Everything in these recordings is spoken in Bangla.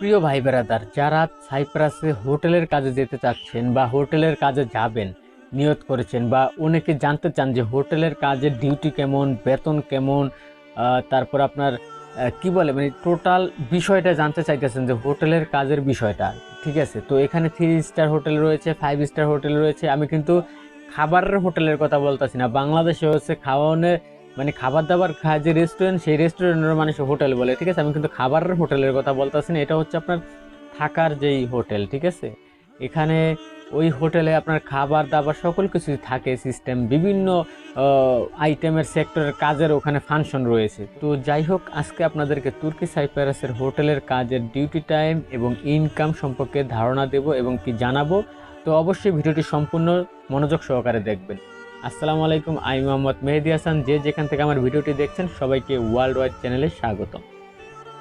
প্রিয় ভাই বেড়াদার যারা সাইপ্রাসে হোটেলের কাজে যেতে চাচ্ছেন বা হোটেলের কাজে যাবেন, নিয়ত করেছেন বা অনেকে জানতে চান যে হোটেলের কাজের ডিউটি কেমন, বেতন কেমন তারপর আপনার কি বলে মানে টোটাল বিষয়টা জানতে চাইতেছেন যে হোটেলের কাজের বিষয়টা, ঠিক আছে? তো এখানে থ্রি স্টার হোটেল রয়েছে, ফাইভ স্টার হোটেল রয়েছে। আমি কিন্তু খাবারের হোটেলের কথা বলতেছি না, বাংলাদেশে হচ্ছে খাওয়ানোর মানে খাবার দাবার খায় যে রেস্টুরেন্ট সেই রেস্টুরেন্টের মানুষ হোটেল বলে, ঠিক আছে? আমি কিন্তু খাবারের হোটেলের কথা বলতেছি না, এটা হচ্ছে আপনার থাকার যেই হোটেল, ঠিক আছে? এখানে ওই হোটেলে আপনার খাবার দাবার সকল কিছু থাকে সিস্টেম বিভিন্ন আইটেমের সেক্টরের কাজের ওখানে ফাংশন রয়েছে। তো যাই হোক, আজকে আপনাদেরকে তুর্কি সাইপ্রাসের হোটেলের কাজের ডিউটি টাইম এবং ইনকাম সম্পর্কে ধারণা দেব এবং কি জানাব। তো অবশ্যই ভিডিওটি সম্পূর্ণ মনোযোগ সহকারে দেখবেন। আসসালামু আলাইকুম, আমি মোহাম্মদ মেহেদি হাসান। যে যেখান থেকে আমার ভিডিওটি দেখছেন, সবাইকে ওয়ার্ল্ড ওয়াইড চ্যানেলে স্বাগতম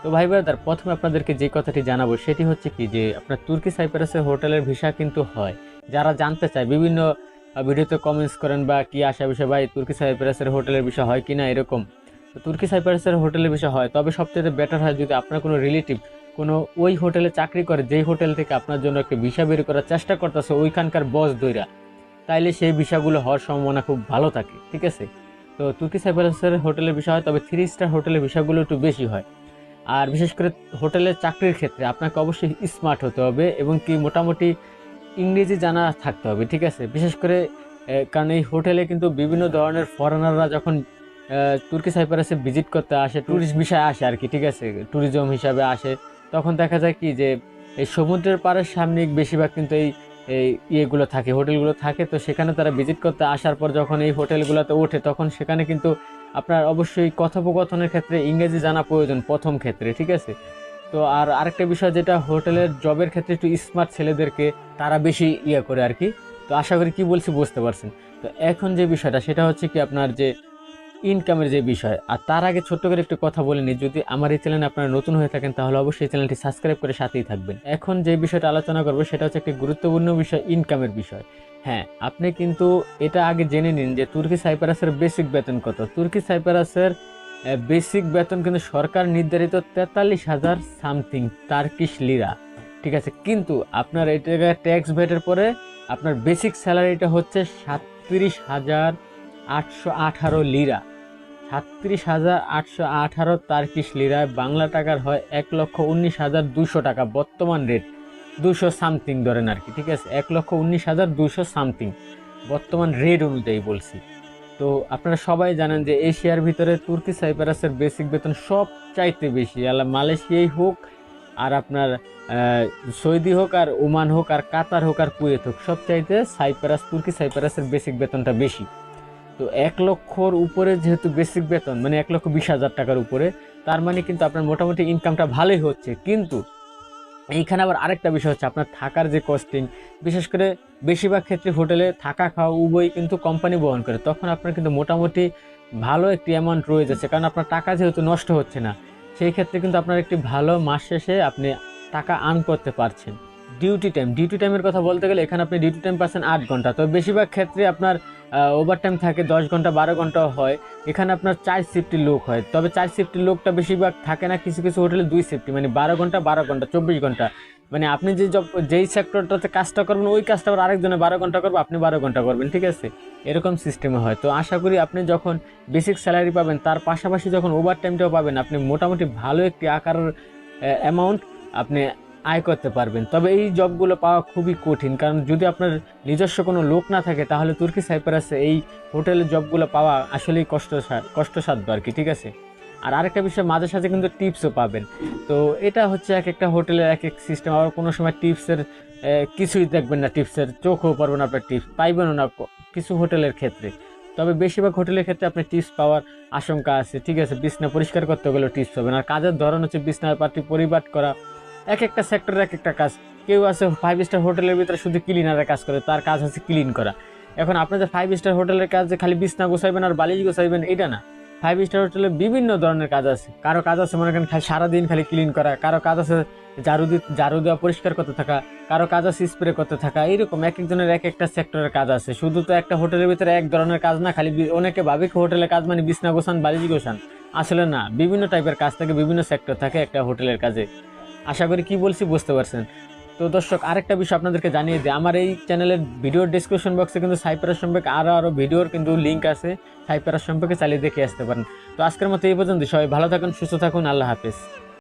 তো ভাই ব্রাদার, প্রথমে আপনাদেরকে যে কথাটি জানাব, সেটি হচ্ছে কি যে আপনার তুর্কি সাইপ্রাসের হোটেলের ভিসা কিন্তু হয়। যারা জানতে চায়, বিভিন্ন ভিডিওতে কমেন্টস করেন বা কি আসা বিষয়, ভাই, তুর্কি সাইপ্রাসের হোটেলের বিষয় হয় কি না এরকম। তো তুর্কি সাইপ্রাসের হোটেলের বিষয় হয়, তবে সবচেয়ে বেটার হয় যদি আপনার কোনো রিলেটিভ কোনো ওই হোটেলে চাকরি করে, যেই হোটেল থেকে আপনার জন্য একটা ভিসা বের করার চেষ্টা করতেছে, ওইখানকার বস দইরা। তাইলে সেই বিষয়গুলো হওয়ার সম্ভাবনা খুব ভালো থাকে, ঠিক আছে? তো তুর্কি সাইপ্রাসের হোটেলের বিষয় হয়, তবে থ্রি স্টার হোটেলের বিষয়গুলো একটু বেশি হয়। আর বিশেষ করে হোটেলের চাকরির ক্ষেত্রে আপনাকে অবশ্যই স্মার্ট হতে হবে এবং কি মোটামুটি ইংরেজি জানা থাকতে হবে, ঠিক আছে? বিশেষ করে কারণ এই হোটেলে কিন্তু বিভিন্ন ধরনের ফরেনাররা যখন তুর্কি সাইপ্রাসে ভিজিট করতে আসে ট্যুরিস্ট বিষয়ে আসে আর কি, ঠিক আছে? ট্যুরিজম হিসাবে আসে, তখন দেখা যায় কি যে এই সমুদ্রের পাড়ের সামনে বেশিরভাগ কিন্তু এই এই ইয়েগুলো থাকে, হোটেলগুলো থাকে, তো সেখানে তারা ভিজিট করতে আসার পর যখন এই হোটেলগুলোতে ওঠে, তখন সেখানে কিন্তু আপনার অবশ্যই কথোপকথনের ক্ষেত্রে ইংরেজি জানা প্রয়োজন প্রথম ক্ষেত্রে, ঠিক আছে? তো আর আরেকটা বিষয় যেটা, হোটেলের জবের ক্ষেত্রে একটু স্মার্ট ছেলেদেরকে তারা বেশি ইয়ে করে আর কি। তো আশা করি কি বলছি বুঝতে পারছেন। তো এখন যে বিষয়টা, সেটা হচ্ছে কি আপনার যে ইনকামের যে বিষয়, আর তার আগে ছোট্ট করে একটু কথা বলে নিই। যদি আমার এই চ্যানেলে আপনারা নতুন হয়ে থাকেন, তাহলে অবশ্যই চ্যানেলটি সাবস্ক্রাইব করে সাথেই থাকবেন। এখন যে বিষয়টা আলোচনা করব, সেটা হচ্ছে একটি গুরুত্বপূর্ণ বিষয় ইনকামের বিষয়। হ্যাঁ আপনি কিন্তু এটা আগে জেনে নিন যে তুর্কি সাইপ্রাসের বেসিক বেতন কত। তুর্কি সাইপ্রাসের বেসিক বেতন কিন্তু সরকার নির্ধারিত তেতাল্লিশ হাজার সামথিং টার্কিশ লিরা ঠিক আছে? কিন্তু আপনার এটা ট্যাক্স ভেটের পরে আপনার বেসিক স্যালারিটা হচ্ছে সাতত্রিশ হাজার আটশো আঠারো লিরা। সাতত্রিশ হাজার আটশো আঠারো তার্কিশ লিরায় বাংলা টাকার হয় এক লক্ষ উনিশ হাজার দুশো টাকা বর্তমান রেট দুশো সামথিং ধরেন আর কি, ঠিক আছে? এক লক্ষ উনিশ হাজার দুশো সামথিং বর্তমান রেট অনুযায়ী বলছি। তো আপনারা সবাই জানেন যে এশিয়ার ভিতরে তুর্কি সাইপ্রাসের বেসিক বেতন সব চাইতে বেশি। আলা মালয়েশিয়াই হোক আর আপনার সৌদি হোক আর ওমান হোক আর কাতার হোক আর কুয়েত হোক সব চাইতে সাইপ্রাস, তুর্কি সাইপ্রাসের বেসিক বেতনটা বেশি। তো এক লক্ষর উপরে যেহেতু বেসিক বেতন মানে এক লক্ষ বিশ হাজার টাকার উপরে, তার মানে কিন্তু আপনার মোটামুটি ইনকামটা ভালোই হচ্ছে। কিন্তু এইখানে আবার আরেকটা বিষয় হচ্ছে, আপনার থাকার যে কস্টিং বিশেষ করে বেশিরভাগ ক্ষেত্রে হোটেলে থাকা খাওয়া উভয় কিন্তু কোম্পানি বহন করে। তখন আপনার কিন্তু মোটামুটি ভালো একটি অ্যামাউন্ট রয়ে যাচ্ছে, কারণ আপনার টাকা যেহেতু নষ্ট হচ্ছে না, সেই ক্ষেত্রে কিন্তু আপনার একটি ভালো মাস শেষে আপনি টাকা আর্ন করতে পারছেন। ডিউটি টাইম ডিউটি টাইমের কথা বলতে গেলে এখানে আপনি ডিউটি টাইম পাচ্ছেন আট ঘণ্টা। তো বেশিরভাগ ক্ষেত্রে আপনার ওভার টাইম থাকে, দশ ঘণ্টা, বারো ঘন্টাও হয়। এখানে আপনার চার শিফটের লোক হয়। তবে চার শিফটের লোকটা বেশিরভাগ থাকে না, কিছু কিছু হোটেলে দুই শিফটি মানে বারো ঘণ্টা বারো ঘণ্টা, চব্বিশ ঘণ্টা। মানে আপনি যে জব যেই সেক্টরটাতে কাজটা করবেন, ওই কাজটা আবার আরেকজনে বারো ঘণ্টা করবে, আপনি বারো ঘণ্টা করবেন, ঠিক আছে? এরকম সিস্টেমে হয়। তো আশা করি আপনি যখন বেসিক স্যালারি পাবেন, তার পাশাপাশি যখন ওভার টাইমটাও পাবেন, আপনি মোটামুটি ভালো একটি আকারের অ্যামাউন্ট আপনি আয় করতে পারবেন। তবে এই জবগুলো পাওয়া খুবই কঠিন। কারণ যদি আপনার নিজস্ব কোনো লোক না থাকে, তাহলে তুর্কি সাইপ্রাসে এই হোটেলের জবগুলো পাওয়া আসলেই কষ্ট কষ্টসাধ্য আর কি, ঠিক আছে? আর আরেকটা বিষয়, মাঝে সাঝে কিন্তু টিপসও পাবেন। তো এটা হচ্ছে এক একটা হোটেলের এক এক সিস্টেম। আবার কোনো সময় টিপসের কিছুই দেখবেন না টিপসের। চোখও পারবেন আপনার টিপস, পাইবেনও না কিছু হোটেলের ক্ষেত্রে। তবে বেশিরভাগ হোটেলের ক্ষেত্রে আপনি টিপস পাওয়ার আশঙ্কা আছে, ঠিক আছে? বিছনা পরিষ্কার করতে গেলেও টিপস পাবেন। আর কাজের ধরন হচ্ছে বিছনার পাটি পরিপাট করা এক একটা সেক্টরের এক একটা কাজ। কেউ আছে ফাইভ স্টার হোটেলের ভিতরে শুধু ক্লিনারের কাজ করে, তার কাজ হচ্ছে ক্লিন করা। এখন আপনার যে ফাইভ স্টার হোটেলের কাজ যে খালি বিছনা গোছাইবেন আর বালিশ গোছাইবেন এটা না। ফাইভ স্টার হোটেলে বিভিন্ন ধরনের কাজ আছে। কারও কাজ আছে, মনে করেন, খালি সারাদিন খালি ক্লিন করা। কারও কাজ আছে ঝাড়ু দি, ঝাড়ু দেওয়া পরিষ্কার করতে থাকা। কারও কাজ আছে স্প্রে করতে থাকা। এইরকম এক একজনের এক একটা সেক্টরের কাজ আছে। শুধু তো একটা হোটেলের ভিতরে এক ধরনের কাজ না, খালি অনেকে ভাবে হোটেলের কাজ মানে বিছনা গোছান, বালিশ গোছান। আসলে না, বিভিন্ন টাইপের কাজ থাকে, বিভিন্ন সেক্টর থাকে একটা হোটেলের কাজে। আশা করি কি বলছি বুঝতে পারছেন। তো দর্শক, আরেকটা বিষয় আপনাদেরকে জানিয়ে দিই। আমার এই চ্যানেলের ভিডিওর ডিসক্রিপশন বক্সে কিন্তু সাইপ্রাস সম্পর্কে আরও আরও ভিডিওর কিন্তু লিঙ্ক আছে। সাইপ্রাস সম্পর্কে চালিয়ে দেখে আসতে পারেন। তো আজকের মতো এই পর্যন্ত সবাই ভালো থাকুন, সুস্থ থাকুন। আল্লাহ হাফেজ।